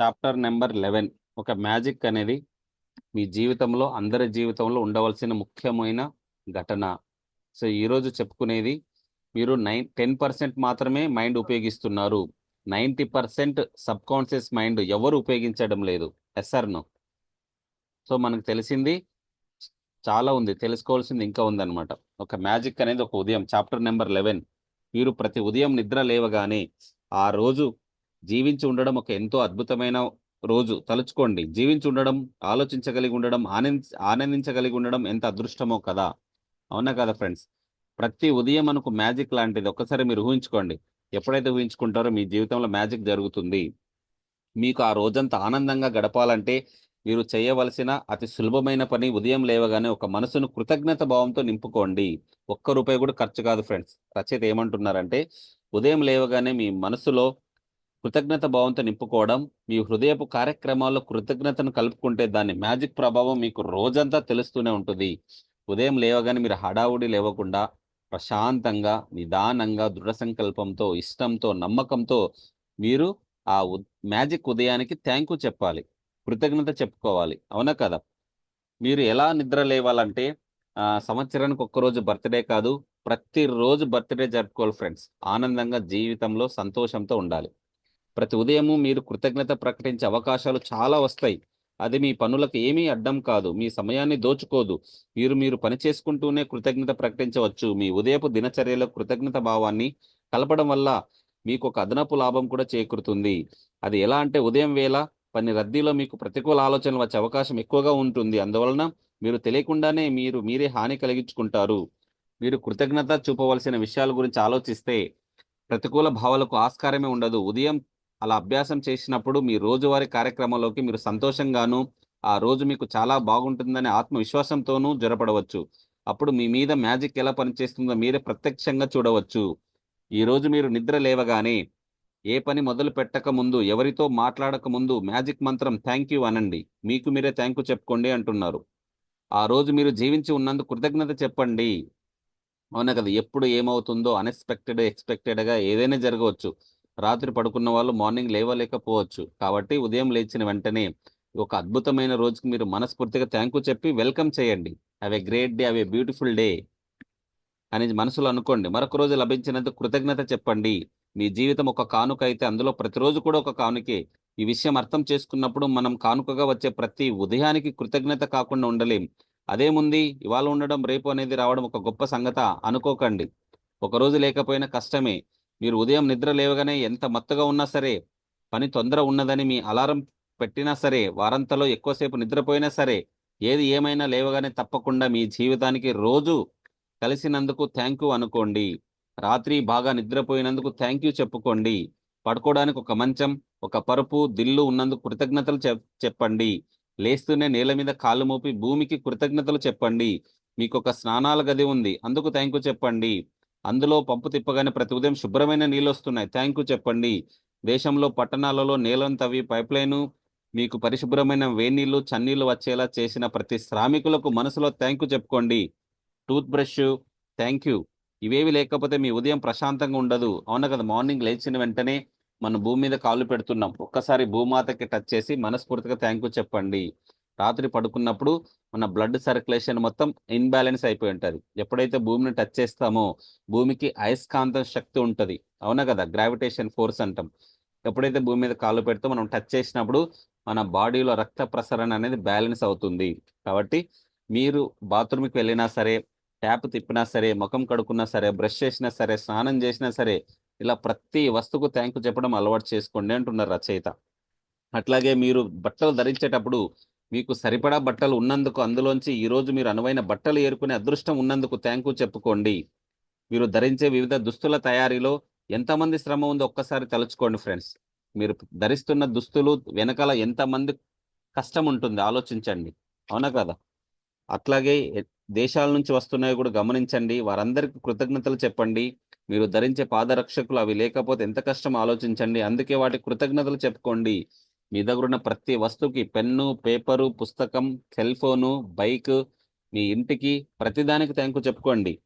Chapter number eleven. ఒక magic అనేది మీ జీవితంలో అందరి జీవితంలో ఉండవలసిన ముఖ్యమైన ఘటన. సో ఈరోజు చెప్పుకునేది మీరు నైన్ టెన్ పర్సెంట్ మాత్రమే మైండ్ ఉపయోగిస్తున్నారు. Ninety percent subconscious mind ఎవరు ఉపయోగించడం లేదు. ఎస్ఆర్ను సో మనకు తెలిసింది చాలా ఉంది. తెలుసుకోవాల్సింది ఇంకా ఉందన్నమాట. ఒక మ్యాజిక్ అనేది ఒక ఉదయం చాప్టర్ నెంబర్ లెవెన్. మీరు ప్రతి ఉదయం నిద్ర లేవగానే ఆ రోజు జీవించి ఉండడం ఒక ఎంతో అద్భుతమైన రోజు. తలుచుకోండి జీవించి ఉండడం ఆలోచించగలిగి ఉండడం ఆనంద ఆనందించగలిగి ఉండడం ఎంత అదృష్టమో కదా. అవునా కదా ఫ్రెండ్స్? ప్రతి ఉదయం మనకు మ్యాజిక్ లాంటిది. ఒక్కసారి మీరు ఊహించుకోండి. ఎప్పుడైతే ఊహించుకుంటారో మీ జీవితంలో మ్యాజిక్ జరుగుతుంది. మీకు ఆ రోజంతా ఆనందంగా గడపాలంటే మీరు చేయవలసిన అతి సులభమైన పని ఉదయం లేవగానే ఒక మనసును కృతజ్ఞత భావంతో నింపుకోండి. ఒక్క రూపాయి కూడా ఖర్చు కాదు ఫ్రెండ్స్. రచయిత ఏమంటున్నారంటే ఉదయం లేవగానే మీ మనసులో కృతజ్ఞత భావంతో నింపుకోవడం మీ హృదయపు కార్యక్రమాల్లో కృతజ్ఞతను కలుపుకుంటే దాని మ్యాజిక్ ప్రభావం మీకు రోజంతా తెలుస్తూనే ఉంటుంది. ఉదయం లేవగానే మీరు హడావుడి లేవకుండా ప్రశాంతంగా నిదానంగా దృఢ సంకల్పంతో ఇష్టంతో నమ్మకంతో మీరు ఆ మ్యాజిక్ ఉదయానికి థ్యాంక్ యూ చెప్పాలి. కృతజ్ఞత చెప్పుకోవాలి. అవునా కదా? మీరు ఎలా నిద్ర లేవాలంటే సంవత్సరానికి ఒక్కరోజు బర్త్డే కాదు ప్రతిరోజు బర్త్డే జరుపుకోవాలి ఫ్రెండ్స్. ఆనందంగా జీవితంలో సంతోషంతో ఉండాలి. ప్రతి ఉదయము మీరు కృతజ్ఞత ప్రకటించే అవకాశాలు చాలా వస్తాయి. అది మీ పనులకు ఏమీ అడ్డం కాదు. మీ సమయాన్ని దోచుకోదు. మీరు మీరు పని చేసుకుంటూనే కృతజ్ఞత ప్రకటించవచ్చు. మీ ఉదయపు దినచర్యలో కృతజ్ఞత భావాన్ని కలపడం వల్ల మీకు ఒక అదనపు లాభం కూడా చేకూరుతుంది. అది ఎలా అంటే ఉదయం వేళ పని రద్దీలో మీకు ప్రతికూల ఆలోచనలు వచ్చే అవకాశం ఎక్కువగా ఉంటుంది. అందువలన మీరు తెలియకుండానే మీరు మీరే హాని కలిగించుకుంటారు. మీరు కృతజ్ఞత చూపవలసిన విషయాల గురించి ఆలోచిస్తే ప్రతికూల భావాలకు ఆస్కారమే ఉండదు. ఉదయం అలా అభ్యాసం చేసినప్పుడు మీ రోజువారీ కార్యక్రమంలోకి మీరు సంతోషంగాను ఆ రోజు మీకు చాలా బాగుంటుందనే ఆత్మవిశ్వాసంతోనూ జరపడవచ్చు. అప్పుడు మీ మీద మ్యాజిక్ ఎలా పనిచేస్తుందో మీరే ప్రత్యక్షంగా చూడవచ్చు. ఈరోజు మీరు నిద్ర లేవగానే ఏ పని మొదలు పెట్టక ముందు ఎవరితో మాట్లాడక ముందు మ్యాజిక్ మంత్రం థ్యాంక్ యూ అనండి. మీకు మీరే థ్యాంక్ యూ చెప్పుకోండి అంటున్నారు. ఆ రోజు మీరు జీవించి ఉన్నందుకు కృతజ్ఞత చెప్పండి. అవునా కదా? ఎప్పుడు ఏమవుతుందో అన్ఎక్స్పెక్టెడ్ ఎక్స్పెక్టెడ్గా ఏదైనా జరగవచ్చు. రాత్రి పడుకున్న వాళ్ళు మార్నింగ్ లేవలేకపోవచ్చు. కాబట్టి ఉదయం లేచిన వెంటనే ఒక అద్భుతమైన రోజుకి మీరు మనస్ఫూర్తిగా థ్యాంక్ యూ చెప్పి వెల్కమ్ చేయండి. Have a great day have beautiful day అని మనసులో అనుకోండి. మరొక రోజు లభించినందుకు కృతజ్ఞత చెప్పండి. మీ జీవితం ఒక కానుక అయితే అందులో ప్రతిరోజు కూడా ఒక కానుకే. ఈ విషయం అర్థం చేసుకున్నప్పుడు మనం కానుకగా వచ్చే ప్రతి ఉదయానికి కృతజ్ఞత కాకుండా ఉండలేం. అదేముంది ఇవాళ ఉండడం రేపు అనేది రావడం ఒక గొప్ప సంగత అనుకోకండి. ఒక రోజు లేకపోయినా కష్టమే. మీరు ఉదయం నిద్ర లేవగానే ఎంత మత్తుగా ఉన్నా సరే పని తొందర ఉన్నదని మీ అలారం పెట్టినా సరే వారంతలో ఎక్కువసేపు నిద్రపోయినా సరే ఏది ఏమైనా లేవగానే తప్పకుండా మీ జీవితానికి రోజు కలిసినందుకు థ్యాంక్ యూ అనుకోండి. రాత్రి బాగా నిద్రపోయినందుకు థ్యాంక్ యూ చెప్పుకోండి. పడుకోవడానికి ఒక మంచం ఒక పరుపు దిల్లు ఉన్నందుకు కృతజ్ఞతలు చెప్- చెప్పండి. లేస్తూనే నేల మీద కాళ్ళు మోపి భూమికి కృతజ్ఞతలు చెప్పండి. మీకు ఒక స్నానాల గది ఉంది అందుకు థ్యాంక్ యూ చెప్పండి. అందులో పంపు తిప్పగానే ప్రతి ఉదయం శుభ్రమైన నీళ్ళు వస్తున్నాయి. థ్యాంక్ యూ చెప్పండి. దేశంలో పట్టణాలలో నేలను తవ్వి పైప్ లైను మీకు పరిశుభ్రమైన వేనీళ్ళు చన్నీళ్ళు వచ్చేలా చేసిన ప్రతి శ్రామికులకు మనసులో థ్యాంక్ యూ చెప్పుకోండి. Toothbrush thank you. ఇవేవి లేకపోతే మీ ఉదయం ప్రశాంతంగా ఉండదు. అవును కదా? మార్నింగ్ లేచిన వెంటనే మనం భూమి మీద కాళ్ళు పెడుతున్నాం. ఒక్కసారి భూమాతకి టచ్ చేసి మనస్ఫూర్తిగా థ్యాంక్ యూ చెప్పండి. రాత్రి పడుకున్నప్పుడు మన బ్లడ్ సర్క్యులేషన్ మొత్తం ఇన్బ్యాలెన్స్ అయిపోయి ఉంటుంది. ఎప్పుడైతే భూమిని టచ్ చేస్తామో భూమికి అయస్కాంత శక్తి ఉంటుంది. అవునా కదా? గ్రావిటేషన్ ఫోర్స్ అంటాం. ఎప్పుడైతే భూమి మీద కాలు పెడితే మనం టచ్ చేసినప్పుడు మన బాడీలో రక్త ప్రసరణ అనేది బ్యాలెన్స్ అవుతుంది. కాబట్టి మీరు బాత్రూమ్కి వెళ్ళినా సరే ట్యాప్ తిప్పినా సరే ముఖం కడుక్కున్నా సరే బ్రష్ చేసినా సరే స్నానం చేసినా సరే ఇలా ప్రతి వస్తువుకు థ్యాంక్ చెప్పడం అలవాటు చేసుకోండి అంటున్నారు రచయిత. అట్లాగే మీరు బట్టలు ధరించేటప్పుడు మీకు సరిపడా బట్టలు ఉన్నందుకు అందులోంచి ఈ రోజు మీరు అనువైన బట్టలు ఏరుకునే అదృష్టం ఉన్నందుకు థ్యాంక్ చెప్పుకోండి. మీరు ధరించే వివిధ దుస్తుల తయారీలో ఎంతమంది శ్రమ ఉందో ఒక్కసారి తలుచుకోండి ఫ్రెండ్స్ మీరు ధరిస్తున్న దుస్తులు వెనకాల ఎంతమంది కష్టం ఉంటుంది ఆలోచించండి. అవునా కదా? అట్లాగే దేశాల నుంచి వస్తున్నాయో కూడా గమనించండి. వారందరికీ కృతజ్ఞతలు చెప్పండి. మీరు ధరించే పాదరక్షకులు అవి లేకపోతే ఎంత కష్టం ఆలోచించండి. అందుకే వాటి కృతజ్ఞతలు చెప్పుకోండి. మీ దగ్గర ఉన్న ప్రతి వస్తువుకి పెన్ను పేపరు పుస్తకం సెల్ ఫోను బైక్ మీ ఇంటికి ప్రతిదానికి థ్యాంక్ చెప్పుకోండి.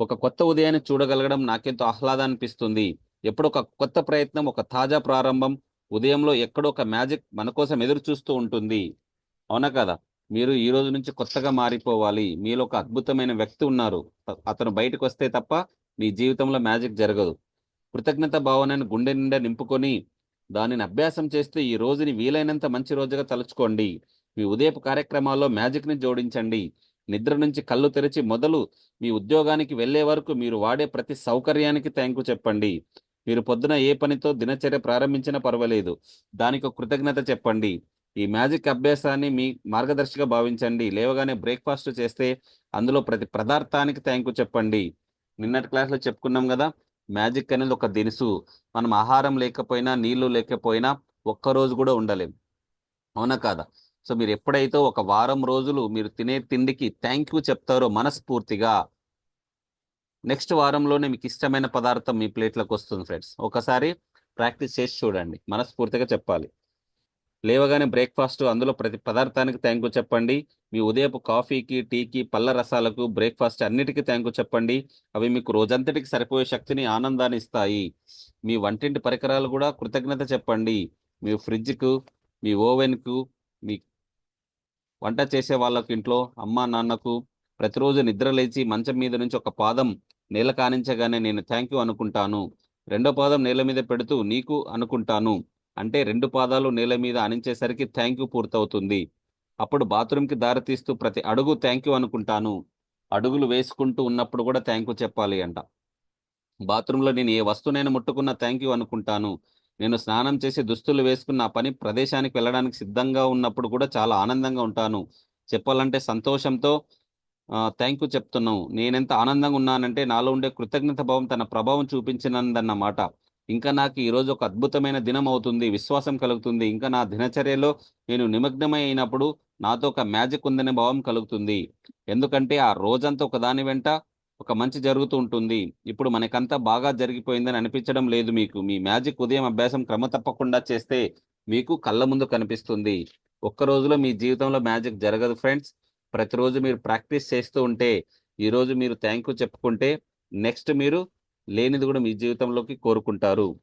ఒక కొత్త ఉదయాన్ని చూడగలగడం నాకెంతో ఆహ్లాదం అనిపిస్తుంది ఎప్పుడు ఒక కొత్త ప్రయత్నం ఒక తాజా ప్రారంభం ఉదయంలో ఎక్కడో ఒక మ్యాజిక్ మన కోసం ఎదురు చూస్తూ ఉంటుంది. అవునా కదా? మీరు ఈ రోజు నుంచి కొత్తగా మారిపోవాలి. మీలో ఒక అద్భుతమైన వ్యక్తి ఉన్నారు. అతను బయటకు వస్తే తప్ప మీ జీవితంలో మ్యాజిక్ జరగదు. కృతజ్ఞత భావనను గుండె నిండా నింపుకొని దానిని అభ్యాసం చేస్తూ ఈ రోజుని వీలైనంత మంచి రోజుగా తలుచుకోండి. మీ ఉదయపు కార్యక్రమాల్లో మ్యాజిక్ని జోడించండి. నిద్ర నుంచి కళ్ళు తెరిచి మొదలు మీ ఉద్యోగానికి వెళ్ళే వరకు మీరు వాడే ప్రతి సౌకర్యానికి థ్యాంక్ చెప్పండి. మీరు పొద్దున ఏ పనితో దినచర్య ప్రారంభించినా పర్వాలేదు. దానికి కృతజ్ఞత చెప్పండి. ఈ మ్యాజిక్ అభ్యాసాన్ని మీ మార్గదర్శిగా భావించండి. లేవగానే బ్రేక్ఫాస్ట్ చేస్తే అందులో ప్రతి పదార్థానికి థ్యాంక్ చెప్పండి. నిన్నటి క్లాస్లో చెప్పుకున్నాం కదా మ్యాజిక్ అనేది ఒక దినుసు. మనం ఆహారం లేకపోయినా నీళ్ళు లేకపోయినా ఒక్కరోజు కూడా ఉండలేం. అవునా కాదా? సో మీరు ఎప్పుడైతే ఒక వారం రోజులు మీరు తినే తిండికి థ్యాంక్ యూ చెప్తారో మనస్ఫూర్తిగా నెక్స్ట్ వారంలోనే మీకు ఇష్టమైన పదార్థం మీ ప్లేట్లోకి వస్తుంది ఫ్రెండ్స్. ఒకసారి ప్రాక్టీస్ చేసి చూడండి. మనస్ఫూర్తిగా చెప్పాలి. లేవగానే బ్రేక్ఫాస్ట్ అందులో ప్రతి పదార్థానికి థ్యాంక్ యూ చెప్పండి. మీ ఉదయపు కాఫీకి టీకి పళ్ళ రసాలకు బ్రేక్ఫాస్ట్ అన్నిటికీ థ్యాంక్ యూ చెప్పండి. అవి మీకు రోజంతటికి సరిపోయే శక్తిని ఆనందాన్ని ఇస్తాయి. మీ వంటింటి పరికరాలు కూడా కృతజ్ఞత చెప్పండి. మీ ఫ్రిడ్జ్కు మీ ఓవెన్కు మీ వంట చేసే వాళ్ళకు ఇంట్లో అమ్మా నాన్నకు ప్రతిరోజు నిద్ర లేచి మంచం మీద నుంచి ఒక పాదం నేల కానించగానే నేను థ్యాంక్ యూ అనుకుంటాను. రెండో పాదం నేల మీద పెడుతూ నీకు అనుకుంటాను. అంటే రెండు పాదాలు నేల మీద అనించేసరికి థ్యాంక్ యూ పూర్తవుతుంది. అప్పుడు బాత్రూమ్కి దారి తీస్తూ ప్రతి అడుగు థ్యాంక్ యూ అనుకుంటాను. అడుగులు వేసుకుంటూ ఉన్నప్పుడు కూడా థ్యాంక్ యూ చెప్పాలి అంట. బాత్రూంలో నేను ఏ వస్తువునైనా ముట్టుకున్నా థ్యాంక్ యూ అనుకుంటాను. నేను స్నానం చేసి దుస్తులు వేసుకున్న పని ప్రదేశానికి వెళ్ళడానికి సిద్ధంగా ఉన్నప్పుడు కూడా చాలా ఆనందంగా ఉంటాను. చెప్పాలంటే సంతోషంతో థ్యాంక్ యూ చెప్తున్నాను నేనెంత ఆనందంగా ఉన్నానంటే నాలో ఉండే కృతజ్ఞత భావం తన ప్రభావం చూపించినందన్నమాట. ఇంకా నాకు ఈరోజు ఒక అద్భుతమైన దినం అవుతుంది విశ్వాసం కలుగుతుంది. ఇంకా నా దినచర్యలో నేను నిమగ్నమై అయినప్పుడు నాతో ఒక మ్యాజిక్ ఉందనే భావం కలుగుతుంది. ఎందుకంటే ఆ రోజంతా ఒక దాని వెంట ఒక మంచి జరుగుతూ ఉంటుంది. ఇప్పుడు మనకంతా బాగా జరిగిపోయిందని అనిపించడం లేదు మీకు. మీ మ్యాజిక్ ఉదయం అభ్యాసం క్రమ తప్పకుండా చేస్తే మీకు కళ్ళ ముందు కనిపిస్తుంది. ఒక్క రోజులో మీ జీవితంలో మ్యాజిక్ జరగదు ఫ్రెండ్స్. ప్రతిరోజు మీరు ప్రాక్టీస్ చేస్తూ ఉంటే ఈరోజు మీరు థ్యాంక్ యూ చెప్పుకుంటే నెక్స్ట్ మీరు లేనిది కూడా మీ జీవితంలోకి కోరుకుంటారు.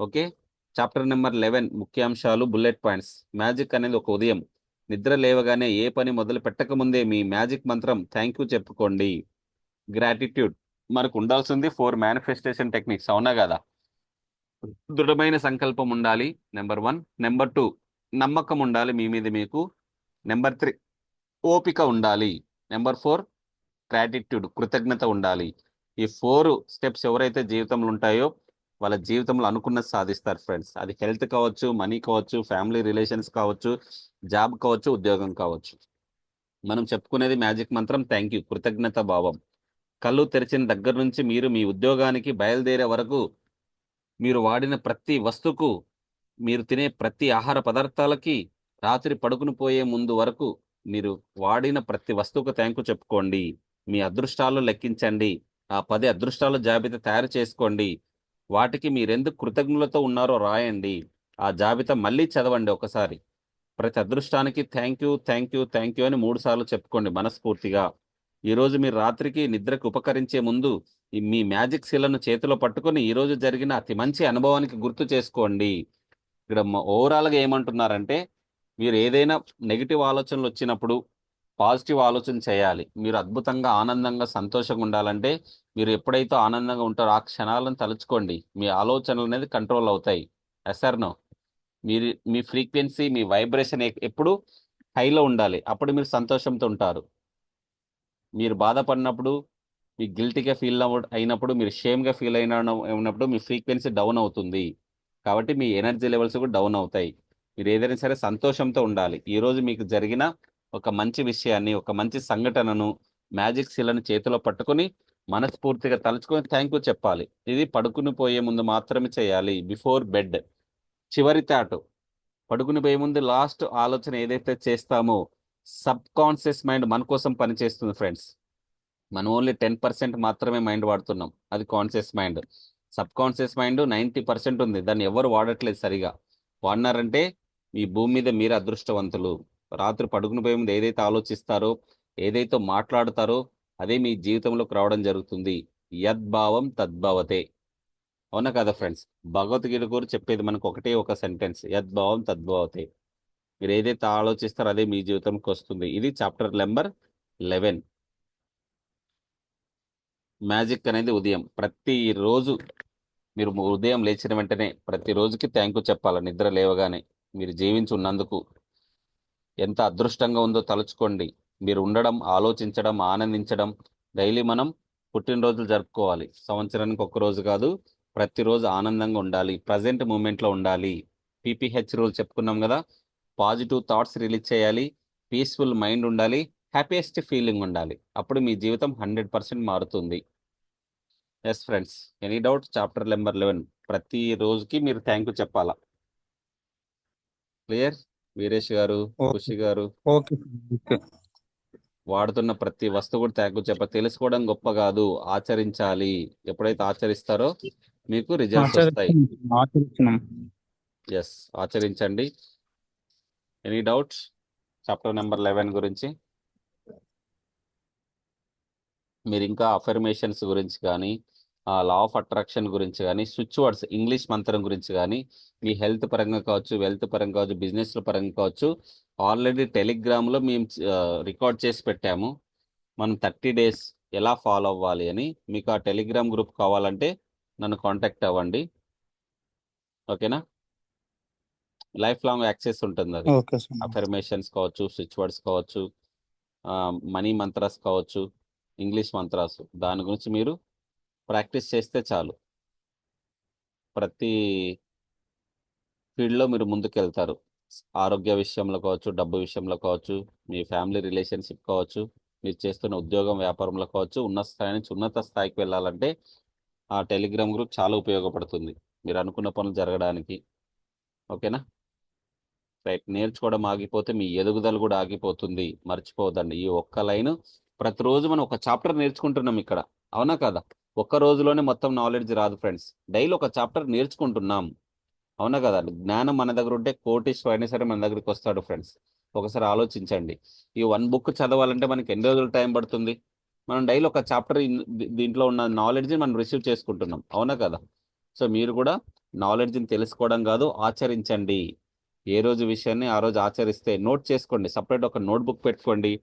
ఓకే? చాప్టర్ నెంబర్ లెవెన్ ముఖ్యాంశాలు బుల్లెట్ పాయింట్స్. మ్యాజిక్ అనేది ఒక ఉదయం. నిద్ర లేవగానే ఏ పని మొదలు పెట్టకముందే మీ మ్యాజిక్ మంత్రం థ్యాంక్ యూ చెప్పుకోండి. గ్రాటిట్యూడ్. మనకు ఉండాల్సింది ఫోర్ మేనిఫెస్టేషన్ టెక్నిక్స్ అవునా కదా? దృఢమైన సంకల్పం ఉండాలి నెంబర్ వన్. నెంబర్ టూ నమ్మకం ఉండాలి మీ మీద మీకు. నెంబర్ త్రీ ఓపిక ఉండాలి. నెంబర్ ఫోర్ గ్రాటిట్యూడ్ కృతజ్ఞత ఉండాలి. ఈ ఫోర్ స్టెప్స్ ఎవరైతే జీవితంలో ఉంటాయో వాళ్ళ జీవితంలో అనుకున్నది సాధిస్తారు ఫ్రెండ్స్. అది హెల్త్ కావచ్చు మనీ కావచ్చు ఫ్యామిలీ రిలేషన్స్ కావచ్చు జాబ్ కావచ్చు ఉద్యోగం కావచ్చు. మనం చెప్పుకునేది మ్యాజిక్ మంత్రం థ్యాంక్ యూ కృతజ్ఞత భావం. కళ్ళు తెరిచిన దగ్గర నుంచి మీరు మీ ఉద్యోగానికి బయలుదేరే వరకు మీరు వాడిన ప్రతి వస్తువుకు మీరు తినే ప్రతి ఆహార పదార్థాలకి రాత్రి పడుకుని పోయే ముందు వరకు మీరు వాడిన ప్రతి వస్తువుకు థ్యాంక్ యూ చెప్పుకోండి. మీ అదృష్టాలు లెక్కించండి. ఆ పది అదృష్టాల జాబితా తయారు చేసుకోండి. వాటికి మీరెందుకు కృతజ్ఞులతో ఉన్నారో రాయండి. ఆ జాబితా మళ్ళీ చదవండి ఒకసారి. ప్రతి అదృష్టానికి thank you thank you thank you అని మూడు సార్లు చెప్పుకోండి మనస్ఫూర్తిగా. ఈరోజు మీరు రాత్రికి నిద్రకు ఉపకరించే ముందు మీ మ్యాజిక్ శీలను చేతిలో పట్టుకొని ఈరోజు జరిగిన అతి మంచి అనుభవానికి గుర్తు చేసుకోండి. ఇక్కడ ఓవరాల్గా ఏమంటున్నారంటే మీరు ఏదైనా నెగిటివ్ ఆలోచనలు వచ్చినప్పుడు పాజిటివ్ ఆలోచన చేయాలి. మీరు అద్భుతంగా ఆనందంగా సంతోషంగా ఉండాలంటే మీరు ఎప్పుడైతే ఆనందంగా ఉంటారో ఆ క్షణాలను తలుచుకోండి. మీ ఆలోచనలు అనేది కంట్రోల్ అవుతాయి. ఎస్ఆర్నో మీరు మీ ఫ్రీక్వెన్సీ మీ వైబ్రేషన్ ఎప్పుడు హైలో ఉండాలి. అప్పుడు మీరు సంతోషంతో ఉంటారు. మీరు బాధపడినప్పుడు మీ గిల్టీగా ఫీల్ అయినప్పుడు మీరు షేమ్గా ఫీల్ అయిన అయినప్పుడు మీ ఫ్రీక్వెన్సీ డౌన్ అవుతుంది. కాబట్టి మీ ఎనర్జీ లెవెల్స్ కూడా డౌన్ అవుతాయి. మీరు ఏదైనా సరే సంతోషంతో ఉండాలి. ఈరోజు మీకు జరిగిన ఒక మంచి విషయాన్ని ఒక మంచి సంఘటనను మ్యాజిక్ శీలను చేతిలో పట్టుకొని మనస్ఫూర్తిగా తలుచుకొని థ్యాంక్ యూ చెప్పాలి. ఇది పడుకుని పోయే ముందు మాత్రమే చేయాలి. Before bed. చివరి తాటు పడుకుని పోయే ముందు లాస్ట్ ఆలోచన ఏదైతే చేస్తామో సబ్ కాన్షియస్ మైండ్ మన కోసం పనిచేస్తుంది ఫ్రెండ్స్. మనం ఓన్లీ టెన్ పర్సెంట్ మాత్రమే మైండ్ వాడుతున్నాం. అది conscious mind. Subconscious mind ninety percent ఉంది. దాన్ని ఎవరు వాడట్లేదు సరిగా. వాడినారంటే ఈ భూమి మీద మీరు అదృష్టవంతులు. రాత్రి పడుకుని పోయే ముందు ఏదైతే ఆలోచిస్తారో ఏదైతే మాట్లాడతారో అదే మీ జీవితంలోకి రావడం జరుగుతుంది. యద్భావం తద్భావతే. అవునా కదా ఫ్రెండ్స్? భగవద్గీత గురు చెప్పేది మనకు ఒకటే ఒక సెంటెన్స్. యద్భావం తద్భావతే. మీరు ఏదైతే ఆలోచిస్తారో అదే మీ జీవితంకి వస్తుంది. ఇది చాప్టర్ నెంబర్ లెవెన్. మ్యాజిక్ అనేది ఉదయం. ప్రతిరోజు మీరు ఉదయం లేచిన వెంటనే ప్రతి రోజుకి థ్యాంక్ యూ చెప్పాలి? నిద్ర లేవగానే. మీరు జీవించి ఉన్నందుకు ఎంత అదృష్టంగా ఉందో తలుచుకోండి. మీరు ఉండడం ఆలోచించడం ఆనందించడం డైలీ మనం పుట్టినరోజులు జరుపుకోవాలి. సంవత్సరానికి ఒక్క రోజు కాదు ప్రతిరోజు ఆనందంగా ఉండాలి ప్రజెంట్ మూమెంట్లో ఉండాలి. పీపీహెచ్ రూల్ చెప్పుకున్నాం కదా పాజిటివ్ థాట్స్ రిలీజ్ చేయాలి పీస్ఫుల్ మైండ్ ఉండాలి హ్యాపీయెస్ట్ ఫీలింగ్ ఉండాలి. అప్పుడు మీ జీవితం హండ్రెడ్ పర్సెంట్ మారుతుంది. Yes friends any doubt chapter number eleven ప్రతి రోజుకి మీరు థ్యాంక్ యూ చెప్పాలా? క్లియర్ వీరేష్ గారు ఖుషి గారు వాడుతున్న ప్రతి వస్తువు కూడా థ్యాంక్ యూ చెప్ప తెలుసుకోవడం గొప్ప కాదు. ఆచరించాలి. ఎప్పుడైతే ఆచరిస్తారో మీకు రిజల్ట్స్ వస్తాయి. ఎస్ ఆచరించండి. Any doubts chapter number eleven గురించి. మీరు ఇంకా అఫర్మేషన్స్ గురించి కానీ లా ఆఫ్ అట్రాక్షన్ గురించి కానీ స్విచ్ వర్డ్స్ ఇంగ్లీష్ మంత్రం గురించి కానీ మీ హెల్త్ పరంగా కావచ్చు వెల్త్ పరంగా కావచ్చు బిజినెస్ల పరంగా కావచ్చు ఆల్రెడీ టెలిగ్రామ్లో మేము రికార్డ్ చేసి పెట్టాము. మనం థర్టీ డేస్ ఎలా ఫాలో అవ్వాలి అని మీకు ఆ టెలిగ్రామ్ గ్రూప్ కావాలంటే నన్ను కాంటాక్ట్ అవ్వండి. ఓకేనా లైఫ్ లాంగ్ యాక్సెస్ ఉంటుంది అది. అఫర్మేషన్స్ కావచ్చు స్విచ్ వర్డ్స్ కావచ్చు మనీ మంత్రాస్ కావచ్చు ఇంగ్లీష్ మంత్రాస్ దాని గురించి మీరు ప్రాక్టీస్ చేస్తే చాలు. ప్రతి ఫీల్డ్లో మీరు ముందుకెళ్తారు. ఆరోగ్య విషయంలో కావచ్చు డబ్బు విషయంలో కావచ్చు మీ ఫ్యామిలీ రిలేషన్షిప్ కావచ్చు మీరు చేస్తున్న ఉద్యోగం వ్యాపారంలో కావచ్చు ఉన్నత స్థాయి నుంచి ఉన్నత స్థాయికి వెళ్ళాలంటే ఆ టెలిగ్రామ్ గ్రూప్ చాలా ఉపయోగపడుతుంది. మీరు అనుకున్న పనులు జరగడానికి. ఓకేనా? రైట్. నేర్చుకోవడం ఆగిపోతే మీ ఎదుగుదల కూడా ఆగిపోతుంది. మర్చిపోవద్దండి. ఈ ఒక్క లైన్ ప్రతిరోజు మనం ఒక చాప్టర్ నేర్చుకుంటున్నాం ఇక్కడ. అవునా కదా? ఒక్క రోజులోనే మొత్తం నాలెడ్జ్ రాదు ఫ్రెండ్స్ డైలీ ఒక చాప్టర్ నేర్చుకుంటున్నాం. అవునా కదా? జ్ఞానం మన దగ్గర ఉంటే కోటీశ్వరైనా సరే మన దగ్గరికి వస్తాడు ఫ్రెండ్స్ ఒకసారి ఆలోచించండి. ఈ వన్ బుక్ చదవాలంటే మనకి ఎన్ని రోజులు టైం పడుతుంది? మనం డైలీ ఒక చాప్టర్ దీంట్లో ఉన్న నాలెడ్జ్ని మనం రిసీవ్ చేసుకుంటున్నాం. అవునా కదా? సో మీరు కూడా నాలెడ్జ్ని తెలుసుకోవడం కాదు ఆచరించండి. ఏ రోజు విషయాన్ని ఆ రోజు ఆచరిస్తే నోట్ చేసుకోండి. సపరేట్ ఒక నోట్బుక్ పెట్టుకోండి.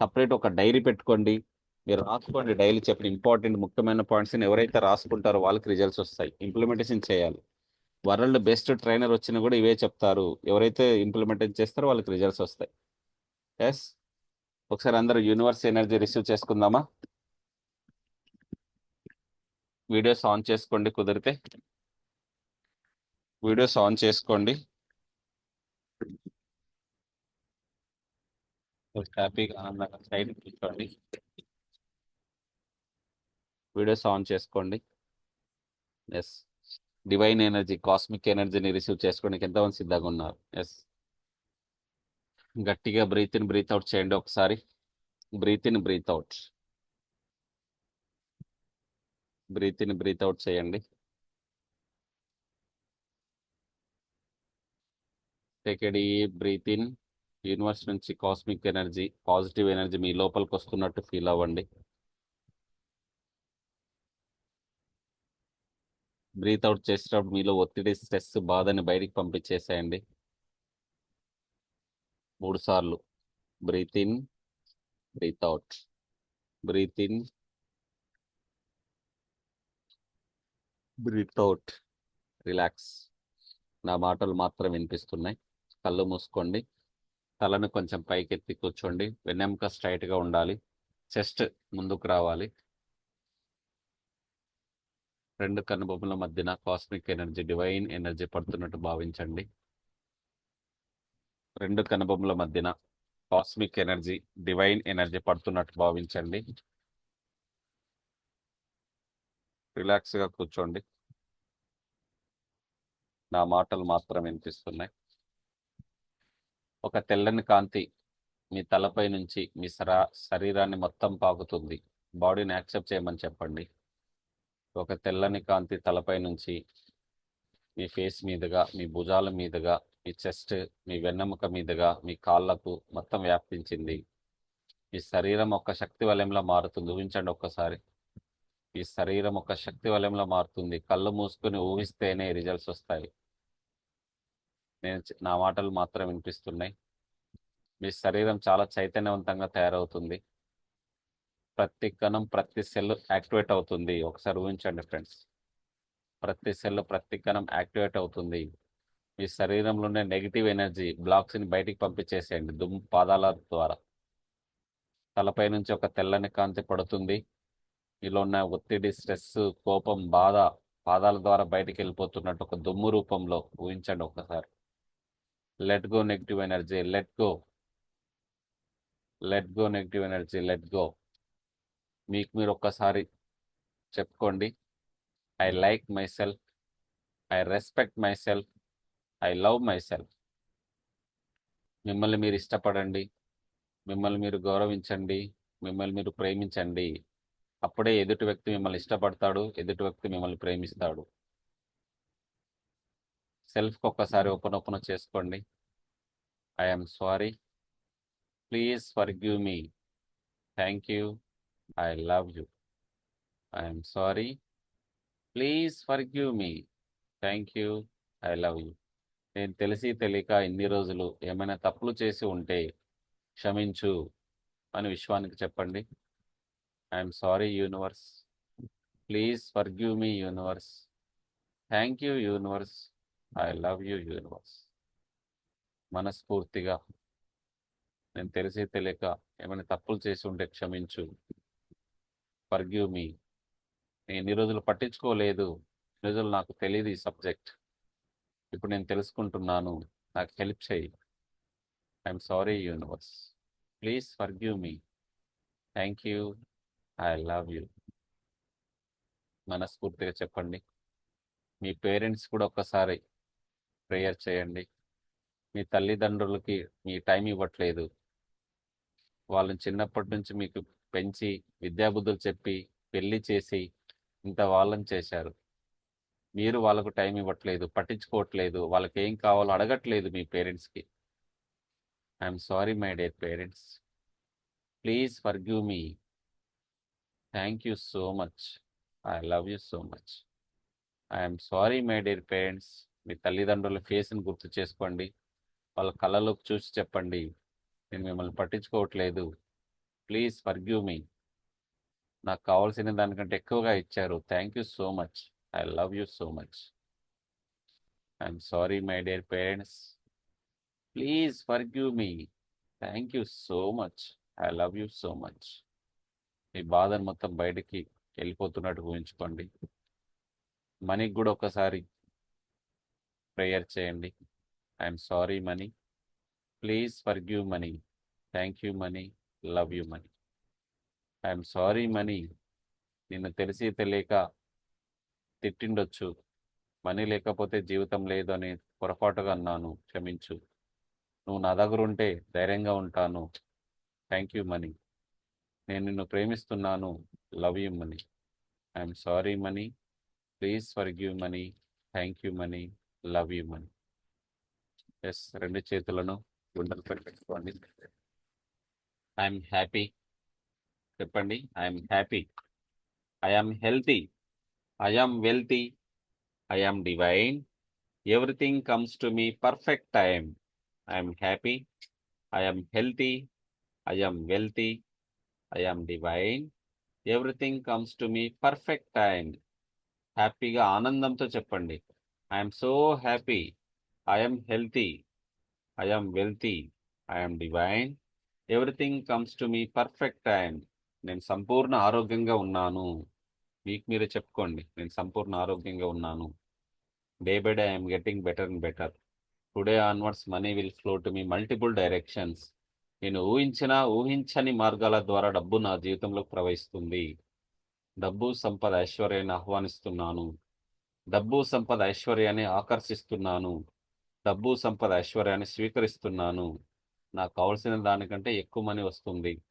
సపరేట్ ఒక డైరీ పెట్టుకోండి. మీరు రాసుకోండి డైలీ చెప్పిన ఇంపార్టెంట్ ముఖ్యమైన పాయింట్స్ని ఎవరైతే రాసుకుంటారో వాళ్ళకి రిజల్ట్స్ వస్తాయి. ఇంప్లిమెంటేషన్ చేయాలి. వరల్డ్ బెస్ట్ ట్రైనర్ వచ్చినా కూడా ఇవే చెప్తారు. ఎవరైతే ఇంప్లిమెంటేషన్ చేస్తారో వాళ్ళకి రిజల్ట్స్ వస్తాయి. ఎస్ ఒకసారి అందరూ యూనివర్స్ ఎనర్జీ రిసీవ్ చేసుకుందామా? వీడియోస్ ఆన్ చేసుకోండి కుదిరితే. వీడియోస్ ఆన్ చేసుకోండి. హ్యాపీగా ఆనందంగా సైడ్ కూర్చోండి. వీడియోస్ ఆన్ చేసుకోండి. ఎస్ డివైన్ ఎనర్జీ కాస్మిక్ ఎనర్జీని రిసీవ్ చేసుకోవడానికి ఎంతమంది సిద్ధంగా ఉన్నారు. ఎస్ గట్టిగా బ్రీత్ ఇన్ బ్రీత్ అవుట్ చేయండి ఒకసారి. Breath in breath out breath in breath out చేయండి. Take a deep breath in universe నుంచి కాస్మిక్ ఎనర్జీ పాజిటివ్ ఎనర్జీ మీ లోపలికి వస్తున్నట్టు ఫీల్ అవ్వండి. బ్రీత్ అవుట్ చేసేటప్పుడు మీలో ఒత్తిడి స్ట్రెస్ బాధని బయటికి పంపించేసేయండి. మూడు సార్లు. Breath in breath out. Breath in breath out. Relax. నా మాటలు మాత్రం వినిపిస్తున్నాయి. కళ్ళు మూసుకోండి. తలను కొంచెం పైకెత్తి కూర్చోండి. వెన్నెముక స్ట్రైట్గా ఉండాలి. చెస్ట్ ముందుకు రావాలి. రెండు కనుబొమ్మల మధ్యన కాస్మిక్ ఎనర్జీ డివైన్ ఎనర్జీ పడుతున్నట్టు భావించండి. రెండు కనుబొమ్మల మధ్యన కాస్మిక్ ఎనర్జీ డివైన్ ఎనర్జీ పడుతున్నట్టు భావించండి. రిలాక్స్గా కూర్చోండి. నా మాటలు మాత్రం వినిపిస్తున్నాయి. ఒక తెల్లని కాంతి మీ తలపై నుంచి మీ సరా శరీరాన్ని మొత్తం పాకుతుంది. బాడీని యాక్సెప్ట్ చేయమని చెప్పండి. ఒక తెల్లని కాంతి తలపై నుంచి మీ ఫేస్ మీదుగా మీ భుజాల మీదుగా మీ చెస్ట్ మీ వెన్నెముక మీదుగా మీ కాళ్ళకు మొత్తం వ్యాపించింది. మీ శరీరం ఒక శక్తి వలయంలో మారుతుంది. ఊహించండి ఒక్కసారి. ఈ శరీరం ఒక శక్తి వలయంలో మారుతుంది. కళ్ళు మూసుకొని ఊహిస్తేనే రిజల్ట్స్ వస్తాయి. నేను నా మాటలు మాత్రం వినిపిస్తున్నాయి. మీ శరీరం చాలా చైతన్యవంతంగా తయారవుతుంది. ప్రతి కణం ప్రతి సెల్ యాక్టివేట్ అవుతుంది. ఒకసారి ఊహించండి ఫ్రెండ్స్. ప్రతి సెల్ ప్రతి కణం యాక్టివేట్ అవుతుంది. మీ శరీరంలో ఉండే నెగిటివ్ ఎనర్జీ బ్లాక్స్ని బయటికి పంపించేసేయండి. దుమ్ము పాదాల ద్వారా. తలపై నుంచి ఒక తెల్లని కాంతి పడుతుంది. మీలో ఉన్న ఒత్తిడి స్ట్రెస్ కోపం బాధ పాదాల ద్వారా బయటికి వెళ్ళిపోతున్నట్టు ఒక దుమ్ము రూపంలో ఊహించండి ఒకసారి. Let go negative energy let go let go negative energy let go మీకు మీరు ఒక్కసారి చెప్పుకోండి. I like myself I respect myself I love myself మిమ్మల్ని మీరు ఇష్టపడండి. మిమ్మల్ని మీరు గౌరవించండి. మిమ్మల్ని మీరు ప్రేమించండి. అప్పుడే ఎదుటి వ్యక్తి మిమ్మల్ని ఇష్టపడతాడు. ఎదుటి వ్యక్తి మిమ్మల్ని ప్రేమిస్తాడు. సెల్ఫ్కి ఒక్కసారి ఓపెన్ ఓపెన్ చేసుకోండి. I'm sorry please forgive me thank you I love you I'm sorry please forgive me thank you I love you నేను తెలిసి తెలియక ఇన్ని రోజులు ఏమైనా తప్పులు చేసి ఉంటే క్షమించు అని విశ్వానికి చెప్పండి. I'm sorry universe please forgive me universe thank you universe I love you universe మనస్ఫూర్తిగా. నేను తెలిసి తెలియక ఏమైనా తప్పులు చేసి ఉంటే క్షమించు. ఫర్గ్యూ మీ నేను ఎన్ని రోజులు పట్టించుకోలేదు. ఎన్ని రోజులు నాకు తెలియదు ఈ సబ్జెక్ట్ ఇప్పుడు నేను తెలుసుకుంటున్నాను. నాకు హెల్ప్ చేయి. I'm sorry universe please forgive me thank you I love you మనస్ఫూర్తిగా చెప్పండి. మీ పేరెంట్స్ కూడా ఒక్కసారి ప్రేయర్ చేయండి. మీ తల్లిదండ్రులకి మీ టైం ఇవ్వట్లేదు. వాళ్ళని చిన్నప్పటి నుంచి మీకు పెంచి విద్యాబుద్ధులు చెప్పి పెళ్ళి చేసి ఇంత వాళ్ళని చేశారు. మీరు వాళ్ళకు టైం ఇవ్వట్లేదు పట్టించుకోవట్లేదు వాళ్ళకి ఏం కావాలో అడగట్లేదు మీ పేరెంట్స్కి. I'm sorry my dear parents. Please forgive me. Thank you so much. I love you so much. I'm sorry my dear parents. మీ తల్లిదండ్రుల ఫేస్ని గుర్తు చేసుకోండి. వాళ్ళ కళ్ళలోకి చూసి చెప్పండి. నేను మిమ్మల్ని పట్టించుకోవట్లేదు. Please forgive me. నాకు కావాల్సిన దానికంటే ఎక్కువగా ఇచ్చారు. Thank you so much. I love you so much. I'm sorry my dear parents. Please forgive me. Thank you so much. I love you so much. మీ బాధను మొత్తం బయటికి వెళ్ళిపోతున్నట్టు ఊహించుకోండి. మనీకి కూడా ఒకసారి ప్రేయర్ చేయండి. I'm sorry money. Please forgive money. Thank you money. Love you money. I'm sorry money. నిన్ను తెలిసి తెలియక తిట్టిండొచ్చు. మనీ లేకపోతే జీవితం లేదు అని పొరపాటుగా అన్నాను. క్షమించు. నువ్వు నా దగ్గర ఉంటే ధైర్యంగా ఉంటాను. Thank you money. నేను నిన్ను ప్రేమిస్తున్నాను. Love you money. I'm sorry money. Please forgive money. Thank you money. Love you money. Yes రెండు చేతులను గుండెలపై పెట్టుకోండి. ఐఎమ్ హ్యాపీ చెప్పండి I'm happy I'm healthy I'm wealthy I'm divine everything comes to me perfect time I'm happy I'm healthy I'm wealthy I'm divine everything comes to me perfect time హ్యాపీగా ఆనందంతో చెప్పండి I'm so happy I'm healthy I'm wealthy I'm divine everything comes to me perfect time నేను సంపూర్ణ ఆరోగ్యంగా ఉన్నాను. మీకు మీరే చెప్పుకోండి. నేను సంపూర్ణ ఆరోగ్యంగా ఉన్నాను. Day by day I'm getting better and better today onwards money will flow to me multiple directions నేను ఊహించిన ఊహించని మార్గాల ద్వారా డబ్బు నా జీవితంలోకి ప్రవహిస్తుంది. డబ్బు సంపద ఐశ్వర్యాన్ని ఆహ్వానిస్తున్నాను. డబ్బు సంపద ఐశ్వర్యాన్ని ఆకర్షిస్తున్నాను. డబ్బు సంపద ఐశ్వర్యాన్ని స్వీకరిస్తున్నాను. నాకు కావాల్సిన దానికంటే ఎక్కువ మనీ వస్తుంది.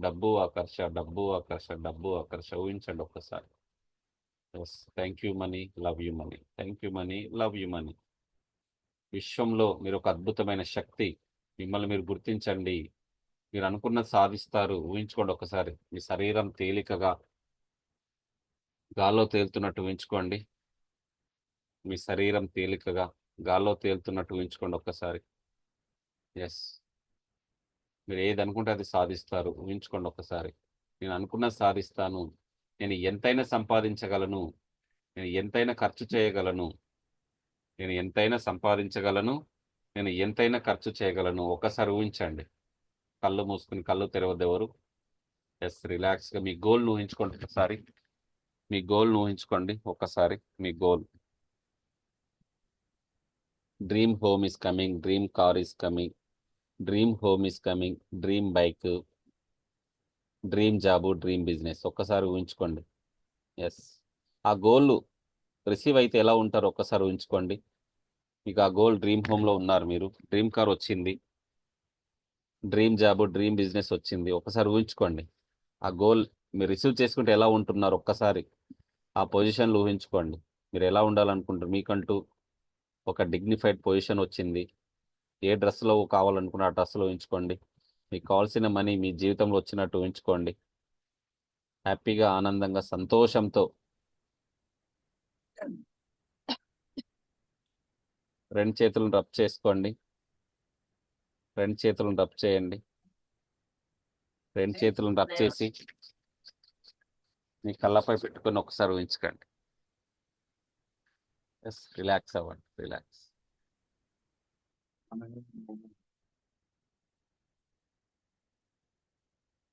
డబ్బు ఆకర్ష డబ్బు ఆకర్ష డబ్బు ఆకర్ష ఊహించండి ఒక్కసారి. Yes thank you money love you money thank you money love you money విశ్వంలో మీరు ఒక అద్భుతమైన శక్తి. మిమ్మల్ని మీరు గుర్తించండి. మీరు అనుకున్నది సాధిస్తారు. ఊహించుకోండి ఒకసారి మీ శరీరం తేలికగా గాల్లో తేలుతున్నట్టు ఊహించుకోండి. మీ శరీరం తేలికగా గాల్లో తేలుతున్నట్టు ఊహించుకోండి ఒక్కసారి. ఎస్ మీరు ఏది అనుకుంటే అది సాధిస్తారు. ఊహించుకోండి ఒక్కసారి నేను అనుకున్నా సాధిస్తాను. నేను ఎంతైనా సంపాదించగలను. నేను ఎంతైనా ఖర్చు చేయగలను. నేను ఎంతైనా సంపాదించగలను. నేను ఎంతైనా ఖర్చు చేయగలను. ఒక్కసారి ఊహించండి. కళ్ళు మూసుకుని కళ్ళు తెరవద్దు ఎవరు. ఎస్ రిలాక్స్గా మీ గోల్ను ఊహించుకోండి ఒకసారి. మీ గోల్ను ఊహించుకోండి ఒక్కసారి మీ goal dream home is coming dream car is coming dream home is coming dream bike dream job dream business ఒక్కసారి ఊహించుకోండి. ఎస్ ఆ గోల్ రిసీవ్ అయితే ఎలా ఉంటారో ఒక్కసారి ఊహించుకోండి. మీకు ఆ గోల్ డ్రీమ్ హోమ్లో ఉన్నారు మీరు. డ్రీమ్ కార్ వచ్చింది. డ్రీమ్ జాబ్ డ్రీమ్ బిజినెస్ వచ్చింది. ఒకసారి ఊహించుకోండి. ఆ గోల్ మీరు రిసీవ్ చేసుకుంటే ఎలా ఉంటున్నారు ఒక్కసారి? ఆ పొజిషన్లు ఊహించుకోండి. మీరు ఎలా ఉండాలనుకుంటారు మీకంటూ ఒక డిగ్నిఫైడ్ పొజిషన్ వచ్చింది. ఏ డ్రెస్లో కావాలనుకున్న ఆ డ్రెస్లో ఊహించుకోండి మీకు కావాల్సిన మనీ మీ జీవితంలో వచ్చినట్టు ఊహించుకోండి హ్యాపీగా ఆనందంగా సంతోషంతో. రెండు చేతులను రబ్ చేసుకోండి. రెండు చేతులను రబ్ చేయండి. రెండు చేతులను రబ్ చేసి మీ కళ్ళపై పెట్టుకొని ఒకసారి ఎస్ రిలాక్స్ అవ్వండి రిలాక్స్ 他们